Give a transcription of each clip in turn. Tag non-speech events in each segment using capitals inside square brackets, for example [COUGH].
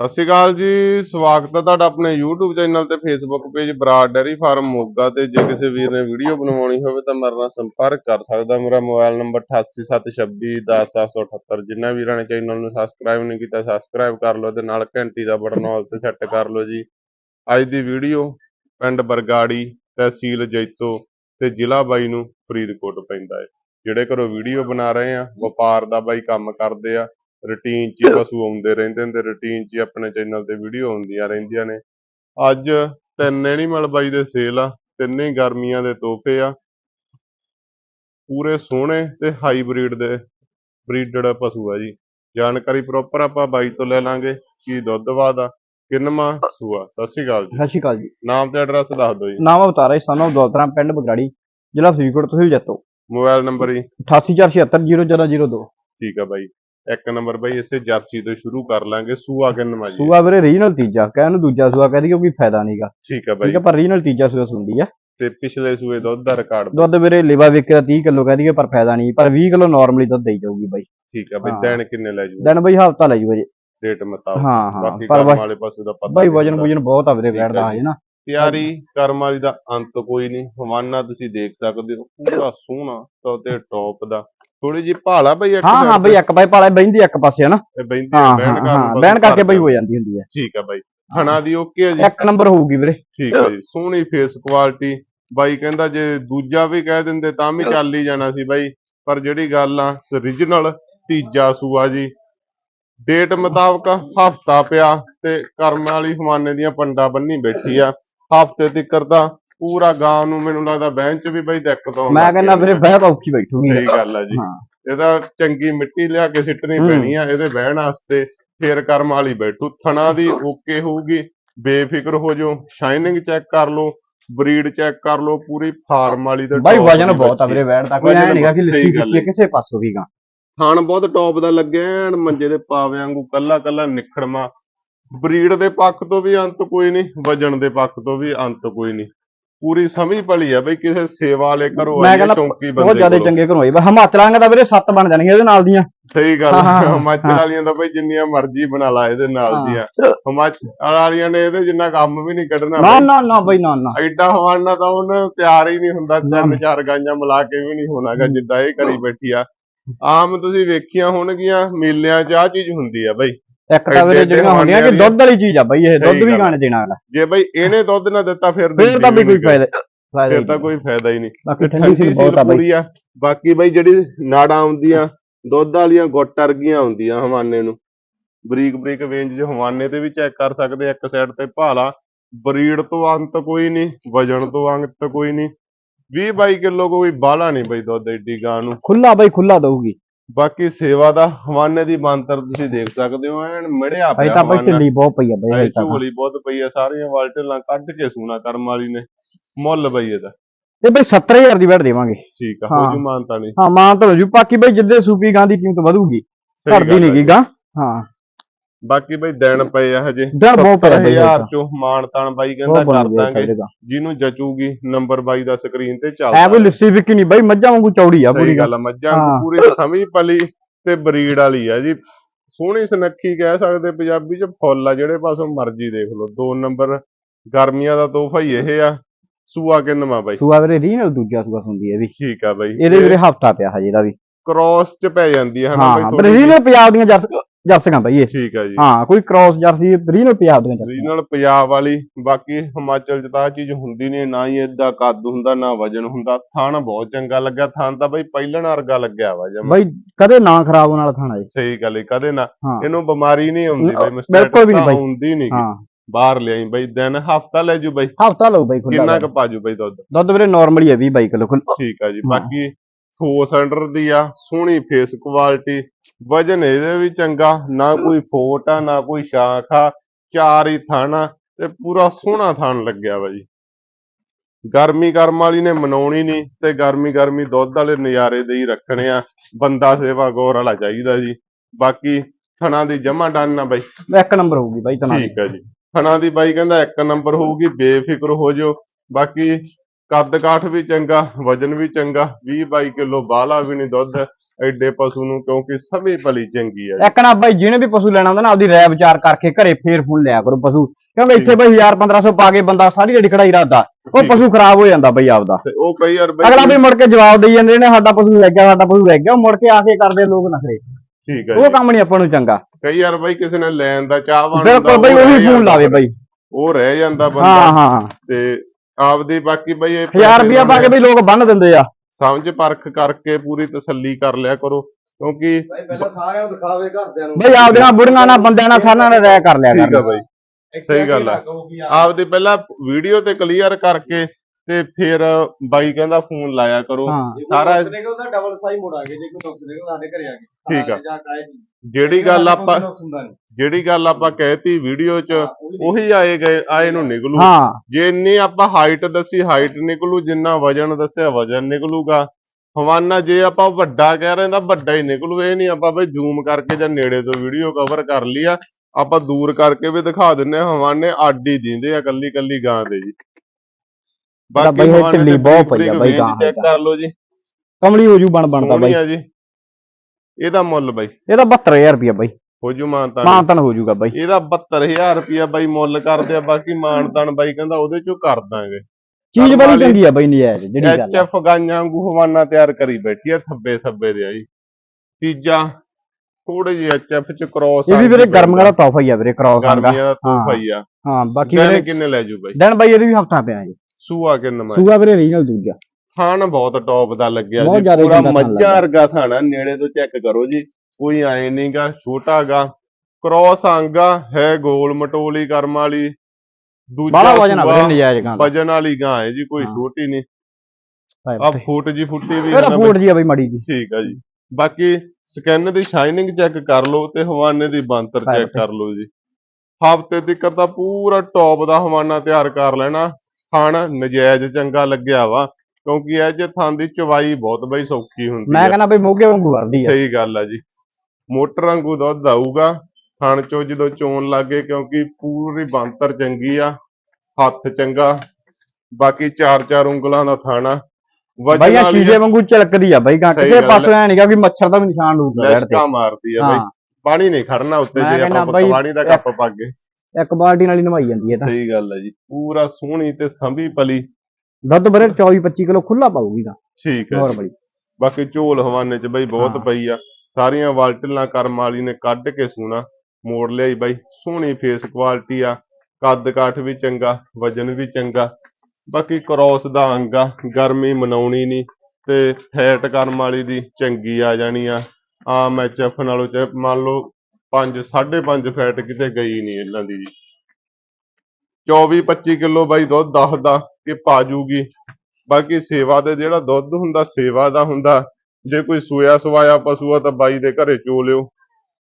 ਸਤਿ ਸ਼੍ਰੀ ਅਕਾਲ ਜੀ, ਸਵਾਗਤ ਹੈ ਤੁਹਾਡਾ ਆਪਣੇ YouTube ਚੈਨਲ ਤੇ Facebook page Brar dairy farm Moga ਤੇ। ਜੇ ਕਿਸੇ ਵੀਰ ਨੇ ਵੀਡੀਓ ਬਣਵਾਉਣੀ ਹੋਵੇ ਤਾਂ ਮੇਰੇ ਨਾਲ ਸੰਪਰਕ ਕਰ ਸਕਦਾ। ਮੇਰਾ ਮੋਬਾਈਲ ਨੰਬਰ 8876210778 ਜਿਨ੍ਹਾਂ ਵੀਰਾਂ ਨੇ ਚੈਨਲ ਨੂੰ ਸਬਸਕ੍ਰਾਈਬ ਨਹੀਂ ਕੀਤਾ ਸਬਸਕ੍ਰਾਈਬ ਕਰ ਲਓ ਤੇ ਨਾਲ ਘੰਟੀ ਦਾ ਬਟਨ ਆਲ ਤੇ ਸੈੱਟ ਕਰ ਲਓ ਜੀ। ਅੱਜ ਦੀ ਵੀਡੀਓ ਪਿੰਡ ਬਰਗਾੜੀ, ਤਹਿਸੀਲ ਜੈਤੋ ਤੇ ਜ਼ਿਲ੍ਹਾ ਬਾਈ ਨੂੰ ਫਰੀਦਕੋਟ ਪੈਂਦਾ ਹੈ। ਜਿਹੜੇ ਘਰੋਂ ਵੀਡੀਓ ਬਣਾ ਰਹੇ ਆ, ਵਪਾਰ ਦਾ ਬਾਈ ਕੰਮ ਕਰਦੇ ਆ। ਰੁਟੀਨ 'ਚ ਪਸ਼ੂ ਆਉਂਦੇ ਰਹਿੰਦੇ ਨੇ ਤੇ ਰੁਟੀਨ 'ਚ ਆਪਣੇ ਚੈਨਲ ਤੇ ਵੀਡੀਓ ਆਉਂਦੀਆਂ ਰਹਿੰਦੀਆਂ ਨੇ। ਅੱਜ ਤਿੰਨ ਐਨੀਮਲ ਬਾਈ ਦੇ ਸੇਲ ਆ ਤਿੰਨੇ ਗਰਮੀਆਂ ਦੇ ਤੋਹਫੇ ਆ। ਪੂਰੇ ਸੋਹਣੇ ਤੇ ਹਾਈਬ੍ਰਿਡ ਦੇ ਬਰੀਡਡ ਪਸ਼ੂ ਆ ਜੀ। ਜਾਣਕਾਰੀ ਪ੍ਰੋਪਰ ਆਪਾਂ ਬਾਈ ਤੋਂ ਲੈ ਲਾਂਗੇ ਕੀ ਦੁੱਧ ਵਾਦ ਆ ਕਿੰਨਵਾਂ ਸੂਆ ਸਤਿ ਸ਼੍ਰੀ ਅਕਾਲ ਜੀ। ਸਤਿ ਸ਼੍ਰੀ ਅਕਾਲ ਜੀ। ਨਾਮ ਤੇ ਐਡਰੈਸ ਦੱਸ ਦਿਓ ਜੀ। ਨਾਮ ਅਵਤਾਰ ਹੈ ਸਾਨੂੰ ਦੌਲਤਰਾਮ ਪਿੰਡ ਬਗਰਾੜੀ ਜ਼ਿਲ੍ਹਾ ਫਰੀਦਕੋਟ ਤਹਿਸੀਲ ਜੱਤੋ। ਮੋਬਾਈਲ ਨੰਬਰ ਜੀ। 8847700002 ਠੀਕ ਆ ਬਾਈ। ਇੱਕ ਨੰਬਰ ਬਾਈ ਇਸੇ ਜਰਸੀ ਤੋਂ ਸ਼ੁਰੂ ਕਰ ਲਾਂਗੇ ਸੂਆ ਕਿੰਨਵਾਂ ਜੀ ਸੂਆ ਵੀਰੇ ਰੀਜਨਲ ਤੀਜਾ ਕਹਿਣ ਨੂੰ ਦੂਜਾ ਸੂਆ ਕਹਦੀ ਕੋਈ ਫਾਇਦਾ ਨਹੀਂਗਾ ਠੀਕ ਆ ਬਾਈ ਠੀਕ ਹੈ ਪਰ ਰੀਜਨਲ ਤੀਜਾ ਸੂਆ ਸੁਣਦੀ ਆ। ਤੇ ਪਿਛਲੇ ਸੂਏ ਦੁੱਧ ਦਾ ਰਿਕਾਰਡ ਦੁੱਧ ਵੀਰੇ ਲੇਵਾ ਵੇਖ ਕੇ 30 ਕਿਲੋ ਕਹਦੀ ਪਰ ਫਾਇਦਾ ਨਹੀਂ ਪਰ 20 ਕਿਲੋ ਨਾਰਮਲੀ ਦੁੱਧ ਦੇਈ ਜਾਊਗੀ ਬਾਈ। ਠੀਕ ਆ ਬਾਈ ਹਾਂ। ਦਿਨ ਕਿੰਨੇ ਲੈ ਜੂ ਦਿਨ ਬਾਈ ਹਫਤਾ ਲੈ ਜੂ। ਅਜੇ ਰੇਟ ਮੁਤਾਬਕ। ਹਾਂ ਹਾਂ ਬਾਕੀ ਪਰ ਵਾਲੇ ਪਾਸੇ ਦਾ ਪਤਾ ਬਾਈ ਨਹੀਂ ਵਜਨ ਹੁੰਦਾ। ਵਜਨ ਬਹੁਤ ਆ ਵੀਰੇ ਠੀਕ ਆ ਬੈਠਦਾ। ਹੈ ਨਾ। ਤਿਆਰੀ ਕਰਮ ਵਾਲੀ ਦਾ ਅੰਤ ਕੋਈ ਨਹੀਂ ਹਵਾਨਾ ਤੁਸੀਂ ਦੇਖ ਸਕਦੇ ਹੋ ਪੂਰਾ [COUGHS] ਸੋਹਣਾ ਤਾਂ ਤੇ ਟੌਪ ਦਾ ਥੋੜੀ ਜੀ ਭਾਲਾ ਬਈ ਇੱਕ ਹਾਂ ਹਾਂ ਬਾਈ ਇੱਕ ਬਾਈ ਪਾਲਾ ਬੈਂਦੀ ਇੱਕ ਪਾਸੇ ਹੈ ਨਾ ਤੇ ਬੈਂਦੀ ਬੈਣ ਬਸ ਬੈਣ ਕਰਕੇ ਬਾਈ। ਹੋ ਜਾਂਦੀ ਹੁੰਦੀ ਹੈ ਠੀਕ ਆ ਬਾਈ ਹਣਾ ਦੀ ਓਕੇ ਆ ਜੀ। ਇੱਕ ਨੰਬਰ ਹੋਊਗੀ ਵੀਰੇ। ਠੀਕ ਆ ਜੀ ਸੋਹਣੀ ਫੇਸ ਕੁਆਲਿਟੀ ਬਾਈ ਕਹਿੰਦਾ ਜੇ ਦੂਜਾ ਵੀ ਕਹਿ ਦਿੰਦੇ ਤਾਂ ਵੀ ਚੱਲ ਹੀ ਜਾਣਾ ਸੀ ਬਾਈ ਪਰ ਜਿਹੜੀ ਗੱਲ ਆ origignal ਤੀਜਾ ਸੂਆ ਜੀ। ਡੇਟ ਮੁਤਾਬਕ ਹਫਤਾ ਪਿਆ ਤੇ ਕਰਮ ਵਾਲੀ ਹਮਾਨੇ ਦੀਆਂ ਪੰਡਾ ਬੰਨੀ ਬੈਠੀ ਆ। ਹਫ਼ਤੇ ਤੱਕਰ ਤਾਂ ਪੂਰਾ ਗਾਂ ਨੂੰ ਮੈਨੂੰ ਲੱਗਦਾ ਬੈਂਚ ਵੀ ਬਾਈ ਦਿੱਕਤ ਆਉਣ ਮੈਂ ਕਹਿੰਦਾ। ਵੀਰੇ ਬਹੁਤ ਔਖੀ ਬੈਠੂਗੀ ਸਹੀ ਗੱਲ ਆ ਜੀ ਇਹਦਾ ਚੰਗੀ ਮਿੱਟੀ ਲਿਆ ਕੇ ਸਿੱਟਣੀ। ਪੈਣੀ ਆ ਇਹਦੇ ਬਹਿਣ ਵਾਸਤੇ ਫੇਰ ਕਰਮ ਵਾਲੀ ਬੈਠੂ ਥਣਾ ਦੀ ਓਕੇ ਹੋਊਗੀ ਬੇਫਿਕਰ ਹੋ ਜਾਓ ਸ਼ਾਈਨਿੰਗ ਚੈੱਕ ਕਰ ਲਓ ਬਰੀਡ ਚੈੱਕ ਕਰ ਲਓ ਪੂਰੀ ਫਾਰਮ ਵਾਲੀ ਤੇ ਬਾਈ ਵਜਨ ਦੀ ਬਹੁਤ ਆ। ਵੀਰੇ ਬੈਠਦਾ ਕੋਈ ਵਜਨ ਐ ਨਹੀਂਗਾ ਕਿ ਲੱਸੀ ਹੈ। ਕਿਸੇ ਪਾਸੋਂ ਵੀ ਗਾ ਥਣ ਬਹੁਤ ਟੌਪ ਦਾ ਲੱਗਿਆ ਐਨ ਮੰਜੇ ਦੇ ਪਾਵੇ ਵਾਂਗੂ ਕੱਲਾ ਕੱਲਾ ਨਿਖੜਮਾ ਬਰੀਡ ਦੇ ਪੱਖ ਤੋਂ ਵੀ ਅੰਤ ਕੋਈ ਨਹੀਂ ਵਜਨ ਦੇ ਪੱਖ ਤੋਂ ਵੀ ਅੰਤ ਕੋਈ ਨਹੀਂ ਪੂਰੀ ਸਮਝ ਪਲੀ ਆ ਬਈ ਕਿਸੇ ਸੇਵਾ ਵਾਲੇ ਘਰੋਂ ਆਈ ਚੌਂਕੀ ਬਹੁਤ ਬੰਦੇ ਜ਼ਿਆਦਾ ਕੋਲੋਂ ਚੰਗੇ ਘਰੋਂ ਆਈ ਬਾ ਹਿਮਾਚਲਾਂਗਾ ਤਾਂ ਵੀਰੇ ਸੱਤ ਬਣ ਜਾਣਗੀਆਂ ਇਹਦੇ ਨਾਲ ਦੀਆਂ ਸਹੀ ਗੱਲ ਹਿਮਾਚਲ। ਵਾਲੀਆਂ ਤਾਂ ਬਈ ਜਿੰਨੀਆਂ ਮਰਜ਼ੀ ਬਣਾ ਲਾ ਇਹਦੇ ਨਾਲ। ਦੀਆਂ ਹਿਮਾਚਲ ਵਾਲੀਆਂ ਨੇ ਇਹਦੇ ਜਿੰਨਾ ਕੰਮ ਵੀ ਨਹੀਂ ਕੱਢਣਾ ਨਾ। ਨਾ ਨਾ ਬਈ ਨਾ ਨਾ ਐਡਾ ਹਵਾਨਾ ਤਾਂ ਉਹਨੇ ਤਿਆਰ ਹੀ ਨਹੀਂ ਹੁੰਦਾ। ਤਿੰਨ ਚਾਰ ਗਾਈਆਂ ਮਿਲਾ ਕੇ ਵੀ ਨਹੀਂ ਹੋਣਾਗਾ ਜਿੱਦਾਂ ਇਹ ਕਰੀ ਬੈਠੀ ਆ ਆਮ ਤੁਸੀਂ ਵੇਖੀਆਂ ਹੋਣਗੀਆਂ ਮੇਲਿਆਂ 'ਚ ਆ ਚੀਜ਼ ਹੁੰਦੀ ਆ ਬਈ ਇੱਕ ਤਾਂ ਵੀਰੇ ਜਿਹੜੀਆਂ ਹੁੰਦੀਆਂ ਕਿ ਦੁੱਧ ਵਾਲੀ ਚੀਜ਼ ਆ ਬਈ ਇਹ ਦੁੱਧ ਵੀ। ਗਾਣੇ ਦੇਣਾ ਅਗਲਾ ਜੇ ਬਈ ਇਹਨੇ ਦੁੱਧ ਨਾ ਦਿੱਤਾ ਫਿਰ ਫੇਰ ਤਾਂ ਵੀ ਕੋਈ ਫਾਇਦਾ ਫਿਰ ਤਾਂ। ਕੋਈ ਫਾਇਦਾ ਹੀ ਨਹੀਂ। ਬਾਕੀ ਠੰਡੀ ਸੀ ਬਹੁਤ ਆ ਬਈ। ਬਾਕੀ ਬਈ ਜਿਹੜੀ ਨਾੜਾਂ ਆਉਂਦੀਆਂ ਦੁੱਧ ਵਾਲੀਆਂ ਗੁੱਟ ਵਰਗੀਆਂ ਹੁੰਦੀਆਂ ਹਵਾਨੇ ਨੂੰ। ਬਰੀਕ ਬਰੀਕ ਵੇਂਜ ਜੋ ਹਵਾਨੇ ਤੇ ਵੀ ਚੈੱਕ ਕਰ ਸਕਦੇ ਇੱਕ ਸਾਈਡ ਤੇ ਭਾਲਾ। ਬਰੀਡ ਤੋਂ ਅੰਤ ਕੋਈ ਨਹੀਂ ਵਜਨ ਤੋਂ ਅੰਤ ਕੋਈ ਨਹੀਂ। 20 22 ਕਿਲੋ ਕੋਈ ਬਾਹਲਾ ਨਹੀਂ ਬਈ ਦੁੱਧ ਏਡੀ ਗਾਂ ਨੂੰ। ਖੁੱਲਾ ਬਈ ਖੁੱਲਾ ਦਊਗੀ। ਬਾਕੀ ਸੇਵਾ ਦਾ ਹਵਾਨੇ ਦੀ ਬੰਤਰ ਤੁਸੀਂ ਦੇਖ ਸਕਦੇ ਹੋ ਐਨ ਮਿੜਿਆ ਪਿਆ ਤਾਂ ਬਈ ਹਵਾਨਾ। ਢਿੱਲੀ ਬਹੁਤ ਪਈ ਆ ਬਈ ਤਾਂ। ਝੋਲੀ ਬਹੁਤ ਪਈ ਆ ਸਾਰੀਆਂ ਵਾਲਟਲਾਂ ਕੱਢ ਕੇ ਸੂਣਾ ਕਰਮ ਵਾਲੀ ਨੇ। ਮੁੱਲ ਬਈ ਇਹਦਾ। ਤੇ ਬਈ 70000 ਦੀ ਬੈਠ ਦੇਵਾਂਗੇ। ਠੀਕ ਆ ਹੋ। ਜੂ ਮਾਨਤਾ ਨਹੀਂ। ਹਾਂ ਮਾਨ ਤਾਂ ਹੋ ਜੂ। ਬਾਕੀ ਬਈ ਜਿੱਦੇ ਸੂਪੀ ਗਾਂ ਦੀ ਕੀਮਤ ਵਧੂਗੀ ਘਟਦੀ ਨਹੀਂ ਆ ਗੀ ਜੀ। ਗਾਂ। ਹਾਂ। ਬਾਕੀ ਬਈ ਦਿਨ ਪਏ ਆ ਹਜੇ। ਦਿਨ ਬਹੁਤ ਪਏ ਆ ਬਈ ਹਜ਼ਾਰ ਚੋਂ ਮਾਨ ਤਾਨ ਬਾਈ ਕਹਿੰਦਾ ਬਹੁਤ ਕਰ ਬਣ ਦਾਂਗੇ। ਜਿਹਨੂੰ ਜਚੂਗੀ ਨੰਬਰ ਬਾਈ ਦਾ ਸਕਰੀਨ ਤੇ ਐ ਚੱਲਦਾ ਕੋਈ ਲਿੱਸੀ ਵਿਕੀ ਨਹੀਂ ਬਈ ਮੱਝਾਂ ਵਾਂਗੂ ਚੌੜੀ ਆ ਸਹੀ ਪੂਰੀ ਗੱਲ ਆ ਮੱਝਾਂ ਹਾਂ। ਪੂਰੀ ਸਮੀ ਪਲੀ ਤੇ ਬਰੀਡ ਵਾਲੀ ਆ ਜੀ। ਸੋਹਣੀ ਸੁਨੱਖੀ ਕਹਿ ਸਕਦੇ ਪੰਜਾਬੀ ਚ ਫੁੱਲ ਆ ਜਿਹੜੇ ਪਾਸੋਂ ਮਰਜ਼ੀ ਦੇਖ ਲਓ। ਦੋ ਨੰਬਰ ਗਰਮੀਆਂ ਦਾ ਤੋਹਫਾ ਹੀ ਇਹ ਆ। ਸੂਆ ਕਿੰਨਵਾ ਬਾਈ? ਸੂਆ ਵੀਰੇ ਰੀਨਲ ਦੂਜਾ ਸੂਆ ਹੁੰਦੀ ਹੈ ਵੀ। ਠੀਕ ਆ ਬਾਈ। ਇਹਦੇ ਵੀਰੇ ਹਫਤਾ ਪਿਆ ਹਜੇ ਦਾ ਵੀ। ਕ੍ਰੋਸ ਚ ਪੈ ਜਾਂਦੀ ਹੈ ਹਨਾ ਹਾਂ ਬਾਈ ਹਾਂ ਥੋੜ੍ਹੀ ਜਿਹੀ? ਪੰਜਾਬ ਦੀਆਂ ਜਰਸ ਜਰਸੀਆਂ ਬਈ ਇਹ। ਠੀਕ ਆ ਜੀ। ਹਾਂ ਕੋਈ ਕ੍ਰਾਸ ਜਰਸੀ ਰੀਨਲ ਪੰਜਾਬ ਦੀਆਂ ਜਰਸੀਆਂ ਰੀਜਨਲ ਪੰਜਾਬ ਵਾਲੀ ਬਾਕੀ ਹਿਮਾਚਲ ਚ ਤਾਂ ਚੀਜ਼ ਹੁੰਦੀ ਨਹੀਂ ਨਾ ਹੀ ਏਦਾਂ ਕੱਦ ਹੁੰਦਾ ਨਾ ਵਜਨ ਹੁੰਦਾ। ਥਣ ਬਹੁਤ ਚੰਗਾ ਲੱਗਾ ਥਣ ਤਾਂ ਬਈ ਪਹਿਲਣ ਵਰਗਾ ਲੱਗਿਆ ਵਾ ਜਮਾ। ਬਈ ਕਦੇ ਨਾ ਖਰਾਬ ਹੋਣ ਵਾਲਾ ਥਾਣਾ ਇਹ। ਸਹੀ ਗੱਲ ਈ ਕਦੇ ਨਾ। ਹਾਂ। ਇਹਨੂੰ ਬਿਮਾਰੀ ਨਹੀਂ ਹੁੰਦੀ ਬਈ ਬਿਲਕੁਲ ਵੀ ਨਹੀਂ ਬਾਈ। ਹੁੰਦੀ ਨਹੀਂ। ਹਾਂ। ਬਾਹਰ ਲਿਆਈ ਬਈ ਦਿਨ ਹਫਤਾ ਲੈ ਜੂ ਬਈ। ਹਫਤਾ ਲਓ ਬਈ ਖੁੱਲਾ ਕਿੰਨਾ ਕੁ ਪਾਜੂ ਬਈ ਦੁੱਧ? ਦੁੱਧ ਵੀਰੇ ਨਾਰਮਲ ਹੀ ਹੈ 20 22 ਕਿਲੋ ਖੁੱਲ ਠੀਕ ਆ ਜੀ ਹਾਂ। ਬਾਕੀ ਠੋਸ ਅੰਡਰ ਦੀ ਆ ਸੋਹਣੀ ਫੇਸ ਕੁਆਲਿਟੀ ਵਜਨ ਇਹਦੇ ਵੀ ਚੰਗਾ ਨਾ ਕੋਈ ਫੋਟ ਆ ਨਾ ਕੋਈ ਸ਼ਾਖ ਆ ਚਾਰ ਹੀ ਥਣ ਤੇ ਪੂਰਾ ਸੋਹਣਾ ਥਣ ਲੱਗਿਆ ਵਾ ਜੀ। ਗਰਮੀ ਕਰਮ ਵਾਲੀ ਨੇ ਮਨਾਉਣੀ ਨਹੀਂ ਤੇ ਗਰਮੀ ਗਰਮੀ ਦੁੱਧ ਵਾਲੇ ਨਜ਼ਾਰੇ ਦੇ ਹੀ ਰੱਖਣੇ ਆ ਬੰਦਾ ਸੇਵਾ ਗੌਰ ਵਾਲਾ ਚਾਹੀਦਾ ਜੀ। ਬਾਕੀ ਥਣਾ ਦੀ ਜਮਾ ਡਨ ਨਾ ਬਾਈ। ਇੱਕ ਨੰਬਰ ਹੋਊਗੀ ਬਾਈ ਤਨਾ ਠੀਕ ਹੈ ਜੀ। ਥਣਾ ਦੀ ਬਾਈ ਕਹਿੰਦਾ ਇੱਕ ਨੰਬਰ ਹੋਊਗੀ ਬੇਫਿਕਰ ਹੋ ਜਿਓ। ਬਾਕੀ ਕੱਦ ਕਾਠ ਵੀ ਚੰਗਾ ਵਜਨ ਵੀ ਚੰਗਾ 20 22 ਕਿਲੋ ਬਾਹਲਾ ਵੀ ਨਹੀਂ ਦੁੱਧ ਐਡੇ ਪਸ਼ੂ ਨੂੰ ਕਿਉਂਕਿ ਸਭੀ ਭਲੀ ਚੰਗੀ ਆ ਜੀ। ਇੱਕ ਨਾ ਬਾਈ ਜਿਹਨੇ ਵੀ ਪਸ਼ੂ ਲੈਣਾ ਹੁੰਦਾ ਨਾ ਆਪਦੀ ਰਾਏ ਵਿਚਾਰ ਕਰਕੇ ਘਰੇ ਫੇਰ ਫੋਨ ਲਿਆ ਕਰੋ ਪਸ਼ੂ। ਕਿਉਂਕਿ ਇੱਥੇ ਬਈ 1000 1500 ਪਾ ਕੇ ਬੰਦਾ ਸਾਰੀ ਜਿਹੜੀ ਖੜਾਈ ਰੱਖਦਾ ਉਹ। ਪਸ਼ੂ ਖਰਾਬ ਹੋ ਜਾਂਦਾ ਬਈ ਆਪਦਾ। ਉਹ ਕਈ ਵਾਰ ਬਈ ਅਗਲਾ ਵੀ ਮੁੜ ਕੇ ਜਵਾਬ ਦੇਈ ਜਾਂਦੇ ਨੇ ਸਾਡਾ ਪਸ਼ੂ ਰਹਿ ਗਿਆ ਸਾਡਾ ਪਸ਼ੂ ਰਹਿ ਗਿਆ ਉਹ ਮੁੜ ਕੇ ਆ ਕੇ ਕਰਦੇ ਲੋਕ ਨਖਰੇ। ਠੀਕ ਆ ਉਹ ਕੰਮ ਨਹੀਂ ਆਪਾਂ ਨੂੰ ਚੰਗਾ। ਕਈ ਵਾਰ ਬਈ ਕਿਸੇ ਨੇ ਲੈਣ ਦਾ ਚਾਹਵਾਨ ਬਿਲਕੁਲ ਬਈ ਉਹ ਰਹਿ ਫੋਨ ਲਾਵੇ ਬਈ। ਉਹ ਰਹਿ ਜਾਂਦਾ ਹਾਂ ਬੰਦਾ। ਹਾਂ ਹਾਂ। ਤੇ ਆਪਦੀ ਬਾਕੀ ਬਈ ਇਹ 1000 ਰੁਪਿਆ ਪਾ ਕੇ ਬਈ ਲੋਕ ਬੰਨ ਦਿੰਦੇ ਆ। ਸਮਝ ਪਰਖ ਕਰਕੇ ਪੂਰੀ ਤਸੱਲੀ ਕਰ ਲਿਆ ਕਰੋ ਕਿਉਂਕਿ ਭਾਈ ਪਹਿਲਾਂ ਸਾਰਿਆਂ ਨੂੰ ਦਿਖਾਵੇ ਘਰਦਿਆਂ ਨੂੰ। ਬਈ ਆਪਦੇ ਨਾਲ ਬੁੜੀਆਂ ਨਾਲ ਬੰਦਿਆਂ ਨਾਲ ਸਾਰਿਆਂ ਨਾਲ ਰਾਏ ਕਰ ਲਿਆ ਠੀਕ ਆ ਕਰ। ਬਈ ਸਹੀ ਗੱਲ ਆ। ਆਪਦੀ ਪਹਿਲਾਂ ਵੀਡੀਓ ਤੇ ਕਲੀਅਰ ਕਰਕੇ ਤੇ ਫਿਰ ਬਾਈ ਕਹਿੰਦਾ ਫੋਨ ਲਾਇਆ ਕਰੋ। ਸਾਰਾ- ਡਬਲ ਸਾਈ ਮੋੜਾਂਗੇ ਜੇ ਕੋਈ ਨੁਕਸ ਨਿਕਲਦਾ ਸਾਡੇ ਘਰੇ ਆ ਕੇ। ਠੀਕ ਆ। ਜਿਹੜੀ ਗੱਲ ਆਪਾਂ ਜਿਹੜੀ ਗੱਲ ਆਪਾਂ ਕਹਿਤੀ ਵੀਡੀਓ 'ਚ ਉਹੀ ਆਏ ਗਏ ਆਏ ਨੂੰ ਨਿਕਲੂ। ਜੇ ਇੰਨੀ ਆਪਾਂ ਹਾਈਟ ਦੱਸੀ ਹਾਈਟ ਨਿਕਲੂ ਜਿੰਨਾ ਵਜਨ ਦੱਸਿਆ ਵਜਨ ਨਿਕਲੂਗਾ। ਹਵਾਨਾ ਜੇ ਆਪਾਂ ਵੱਡਾ ਕਹਿ ਰਹੇ ਤਾਂ ਵੱਡਾ ਹੀ ਨਿਕਲੂ। ਇਹ ਨਹੀਂ ਆਪਾਂ ਬਈ ਜ਼ੂਮ ਕਰਕੇ ਜਾਂ ਨੇੜੇ ਤੋਂ ਵੀਡੀਓ ਕਵਰ ਕਰ ਲਈ ਆ। ਆਪਾਂ ਦੂਰ ਕਰਕੇ ਵੀ ਦਿਖਾ ਦਿੰਨੇ ਹਵਾਨੇ ਹੀ ਦਿੰਦੇ ਆ ਕੱਲੀ ਕੱਲੀ ਗਾਂ ਦੇ ਜੀ। ਇਹ ਢਿੱਲੀ ਬਹੁਤ ਪਈ ਆ ਬਈ ਗਾਂ। ਚੈੱਕ ਕਰ ਲਓ ਜੀ। ਕਮਲੀ ਹੋ ਜੂ ਬਣ ਬਣਦਾ ਬਾਈ। ਆ ਜੀ। ਇਹਦਾ ਮੁੱਲ ਬਾਈ। ਇਹਦਾ 72000 ਰੁਪਿਆ ਬਾਈ। ਹੋ ਜੂ ਮਾਨਤਾਨ। ਮਾਨਤਨ ਹੋ ਜੂਗਾ ਬਾਈ। ਇਹਦਾ 72000 ਰੁਪਿਆ ਬਾਈ ਮੁੱਲ ਕਰਦੇ ਆ ਬਾਕੀ ਮਾਨਤਾਨ ਬਾਈ ਕਹਿੰਦਾ ਉਹਦੇ ਚੋਂ ਕਰ ਦਾਂਗੇ। ਚੀਜ਼ ਬੜੀ ਚੰਗੀ ਆ ਬਾਈ ਨਜਾਇਜ਼ ਜਿਹੜੀ ਗੱਲ ਐਚ। ਐਫ ਗਾਈਆਂ ਵਾਂਗੂ ਹਵਾਨਾ ਤਿਆਰ ਕਰੀ ਬੈਠੀ ਆ ਥੱਬੇ ਥੱਬੇ ਦੇ ਆ ਜੀ ਤੀਜਾ ਥੋੜੇ ਜਿਹੇ ਐਚ ਐਫ ਚ ਕ੍ਰੋਸ ਇਹ ਵੀ ਵੀਰੇ ਗਰਮੀਆਂ ਦਾ ਤੋਹਫਾ ਹੀ ਆ ਵੀਰੇ ਕ੍ਰੋਸ ਆਂਗਾ ਗਰਮੀਆਂ ਦਾ ਤੋਹਫਾ ਹੀ। ਆ। ਹਾਂ ਬਾਕੀ ਵੀਰੇ ਕਿੰਨੇ ਲੈ ਜੂ ਬਾਈ? ਦਿਨ ਬਾਈ ਇਹਦੇ ਵੀ ਹਫਤਾ ਪਿਆ ਜੀ। ਸੂਆ ਕਿੰਨਾ ਮੈਂ ਸੂਆ ਵੀਰੇ ਰੀਜਨਲ ਦੂਜਾ। ਥਾਣ ਬਹੁਤ ਟੌਪ ਦਾ ਲੱਗਿਆ ਬਹੁਤ ਜੀ ਜ਼ਿਆਦਾ ਪੂਰਾ ਚੰਗਾ ਥਾਣ ਮੱਝਾਂ ਲੱਗਿਆ। ਵਰਗਾ ਥਾਣਾ ਨੇੜੇ ਤੋਂ ਚੈੱਕ ਕਰੋ ਜੀ ਕੋਈ ਐ ਨਹੀਂਗਾ ਛੋਟਾਗਾ ਕ੍ਰੋਸ ਆਂਗਾ ਹੈ ਗੋਲ ਮਟੋਲੀ ਕਰਮ ਵਾਲੀ ਬਾਲਾ ਦੂਜਾ ਵਜਨ ਆ ਵੀਰੇ ਸੂਆ ਨਜਾਇਜ਼ ਗਾਂ ਦਾ। ਵਜਨ ਵਾਲੀ ਗਾਂ ਹੈ ਜੀ ਕੋਈ ਹਾਂ। ਛੋਟੀ ਨਹੀਂ ਆ ਇਹਦਾ ਫੁੱਟ ਜੀ ਫੁੱਟੀ ਵੀ ਹੈ ਨਾ ਫੂਟ ਜੀ ਆ ਬਾਈ ਮੜੀ ਜੀ। ਠੀਕ ਆ ਜੀ। ਬਾਕੀ ਸਕਿਨ ਦੀ ਸ਼ਾਈਨਿੰਗ ਚੈੱਕ ਕਰ ਲਓ ਤੇ ਹਵਾਨੇ ਦੀ ਬੰਤਰ ਚੈੱਕ। ਕਰ ਲਓ ਜੀ। ਹਫ਼ਤੇ ਤੱਕ ਤਾਂ ਪੂਰਾ ਟੌਪ ਦਾ ਹਵਾਨਾ ਤਿਆਰ ਕਰ ਲੈਣਾ। ਖਾਣ ਨਜਾਇਜ਼ ਚੰਗਾ ਲੱਗਿਆ ਵਾ। ਕਿਉਂਕਿ ਇਹ ਜੇ ਥਾਂ ਦੀ ਚਵਾਈ ਬਹੁਤ ਬਈ ਸੌਖੀ ਹੁੰਦੀ ਮੈਂ ਕਹਿੰਦਾ ਬਈ ਮੋਗੇ ਵਾਂਗੂ ਵਰਦੀ ਆ। ਸਹੀ ਗੱਲ ਆ ਜੀ। ਮੋਟਰ ਵਾਂਗੂ ਦੁੱਧ ਆਊਗਾ ਥਣ ਚੋਂ ਜਦੋਂ ਚੋਣ ਲੱਗੇ ਕਿਉਂਕਿ ਪੂਰੀ ਬੰਤਰ ਚੰਗੀ ਆ ਹੱਥ ਚੰਗਾ ਬਾਕੀ ਚਾਰ ਚਾਰ ਉਂਗਲਾਂ ਦਾ ਥਾਣਾ ਬਾਈ ਆ। ਸ਼ੀਸ਼ੇ ਵਾਂਗੂ ਝਲਕਦੀ ਆ ਬਾਈ ਗਾਂ ਕਿਸੇ ਪਾਸੋਂ ਐ ਨਹੀਂਗਾ ਵੀ ਮੱਛਰ ਦਾ ਵੀ ਨਿਸ਼ਾਨ ਲੂਗਾ ਲਸ਼ਕਾ ਮਾਰਦੀ ਆ ਬਈ। ਪਾਣੀ ਨਹੀਂ ਖੜਨਾ ਉੱਤੇ ਜੇ ਆਪਾਂ ਪਾਣੀ ਦਾ ਕੱਪ ਪਾਗੇ ਇੱਕ ਬਾਲਟੀ ਨਾਲ ਹੀ ਨਵਾਈ ਜਾਂਦੀ ਹੈ ਤਾਂ। ਸਹੀ ਗੱਲ ਹੈ ਜੀ। ਪੂਰਾ ਸੋਹਣੀ ਤੇ ਸੰਭੀ ਪਲੀ। ਦੁੱਧ ਵੀਰੇ 24 25 ਕਿਲੋ ਖੁੱਲਾ ਪਾਊਗੀ ਤਾਂ। ਠੀਕ ਹੈ। ਨਾਰਮਲੀ ਬਾਕੀ ਝੋਲ ਹਵਾਨੇ ਚ ਬਈ ਬਹੁਤ। ਪਈ ਆ। ਸਾਰੀਆਂ ਵਾਲਟਲਾਂ ਕਰਮ ਵਾਲੀ ਨੇ ਕੱਢ ਕੇ ਸੂਣਾ ਮੋੜ ਲਿਆਈ ਬਾਈ। ਸੋਹਣੀ ਫੇਸ ਕੁਆਲਿਟੀ ਆ। ਕੱਦ ਕਾਠ ਵੀ ਚੰਗਾ ਵਜਨ ਵੀ ਚੰਗਾ। ਬਾਕੀ ਕ੍ਰੋਸ ਦਾ ਅੰਗ ਆ ਗਰਮੀ ਮਨਾਉਣੀ ਨਹੀਂ। ਤੇ ਫੈਟ ਕਰਮ ਵਾਲੀ ਦੀ ਚੰਗੀ ਆ ਜਾਣੀ ਆ। ਆਮ ਐਚਐਫ ਨਾਲੋਂ ਚ ਮੰਨ ਲਓ 5 5.5 ਫੈਟ ਕਿਤੇ ਗਈ ਨਹੀਂ ਇਹਨਾਂ ਦੀ ਜੀ। 24 25 ਕਿਲੋ ਬਾਈ ਦੁੱਧ ਦੱਸਦਾ। ਕਿ ਪਾ ਜੂਗੀ ਬਾਕੀ ਸੇਵਾ ਦੇ ਜਿਹੜਾ ਦੁੱਧ ਹੁੰਦਾ ਸੇਵਾ ਦਾ ਹੁੰਦਾ। ਜੇ ਕੋਈ ਸੂਇਆ ਸਵਾਇਆ ਪਸ਼ੂ ਆ ਤਾਂ ਬਾਈ ਦੇ ਘਰੇ ਚੋ ਲਿਓ।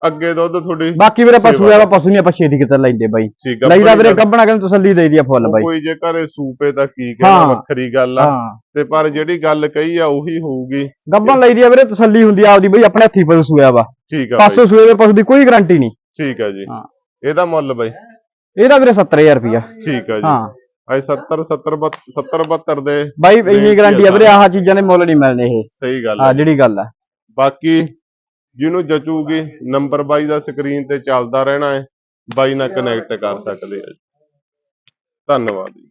ਅੱਗੇ ਦੁੱਧ ਤੁਹਾਡੀ ਬਾਕੀ ਵੀਰੇ ਪਸ਼ੂ ਵਾਲਾ ਪਸ਼ੂ ਨਹੀਂ ਆਪਾਂ ਛੇਤੀ ਕਿਤੇ ਲੈਂਦੇ ਬਾਈ। ਠੀਕ ਆ ਲਈਦਾ ਵੀਰੇ ਦਾ- ਗੱਬਣਾ ਕਹਿੰਦੇ ਤਸੱਲੀ ਦੇਈਦੀ ਆ ਫੁੱਲ ਬਾਈ। ਕੋਈ ਜੇ ਘਰੇ ਸੂਪੇ ਤਾਂ ਕੀ ਕਹਿਣਾ। ਵੱਖਰੀ ਗੱਲ ਆ। ਤੇ ਪਰ ਜਿਹੜੀ ਗੱਲ ਕਹੀ ਆ ਉਹੀ ਹੋਊਗੀ। ਗੱਬਣ ਲਈਦੀ ਆ ਵੀਰੇ ਤਸੱਲੀ ਹੁੰਦੀ ਆ ਆਪਦੀ ਬਈ ਆਪਣੇ ਹੱਥੀ ਪਸ਼ੂ ਸੂਇਆ ਵਾ। ਠੀਕ ਆ ਬਾਈ। ਪਾਸੋਂ ਸੂਏ ਦੇ ਪਸ਼ੂ ਦੀ ਕੋਈ ਗਾਰੰਟੀ ਨਹੀਂ। ਠੀਕ ਆ ਜੀ। ਇਹਦਾ ਮੁੱਲ ਬਾਈ। ਇਹਦਾ ਵੀਰੇ 70000 ਰੁਪਿਆ ਠੀਕ ਆ ਜੀ। ਹਾਂ। ਅੱਜ 70 70 70 72 ਦੇ ਬਾਈ ਹੀ ਇੰਨੀ ਗਾਰੰਟੀ ਆ ਵੀਰੇ। ਆਹ ਚੀਜ਼ਾਂ ਦੇ ਮੁੱਲ ਨਹੀਂ ਮਿਲਣੇ ਇਹ। ਸਹੀ ਗੱਲ ਹਾਂ ਆ ਜਿਹੜੀ ਗੱਲ ਆ। ਬਾਕੀ ਜਿਹਨੂੰ ਜਚੂਗੀ ਨੰਬਰ ਬਾਈ ਦਾ ਸਕਰੀਨ ਤੇ ਚੱਲਦਾ ਰਹਿਣਾ ਹੈ ਬਾਈ ਨਾਲ ਕਨੈਕਟ ਕਰ ਸਕਦੇ ਆ। ਧੰਨਵਾਦ ਜੀ।